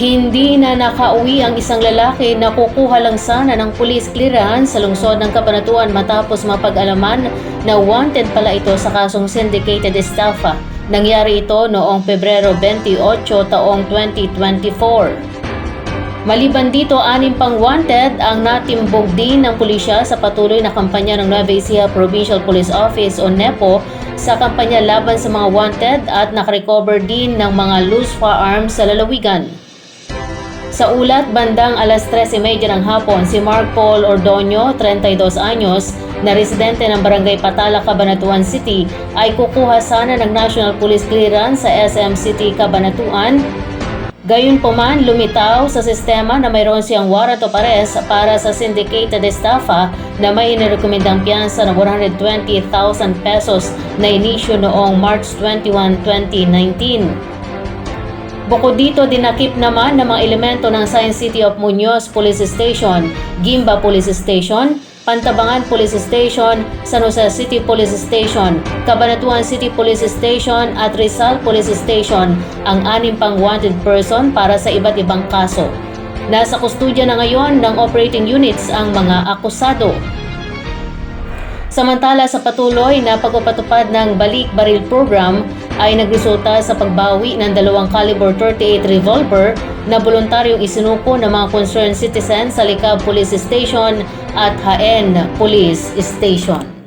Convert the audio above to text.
Hindi na nakauwi ang isang lalaki na kukuha lang sana ng police clearance sa lungsod ng Kabanatuan matapos mapag-alaman na wanted pala ito sa kasong syndicated estafa. Nangyari ito noong Pebrero 28 taong 2024. Maliban dito, anim pang wanted ang natimbog din ng pulisya sa patuloy na kampanya ng Nueva Ecija Provincial Police Office o NEPO sa kampanya laban sa mga wanted at nakarecover din ng mga loose firearms sa lalawigan. Sa ulat, bandang alas 13.30 ng hapon, si Mark Paul Ordonio, 32 anyos, na residente ng Barangay Patala, Cabanatuan City, ay kukuha sana ng National Police Clearance sa SM City, Cabanatuan Gayunpaman, lumitaw sa sistema na mayroon siyang warrant of arrest para sa syndicated estafa na may inirekomendang piyansa ng 120,000 pesos na inisyo noong March 21, 2019. Bukod dito, dinakip naman ng mga elemento ng Science City of Muñoz Police Station, Gimba Police Station, Pantabangan Police Station, San Jose City Police Station, Cabanatuan City Police Station at Rizal Police Station ang anim pang wanted person para sa iba't ibang kaso. Nasa kustudya na ngayon ng operating units ang mga akusado. Samantala sa patuloy na pagpapatupad ng Balik Baril Program ay nagresulta sa pagbawi ng dalawang caliber 38 revolver na voluntaryong isinuko ng mga concerned citizens sa Likab Police Station at Haen Police Station.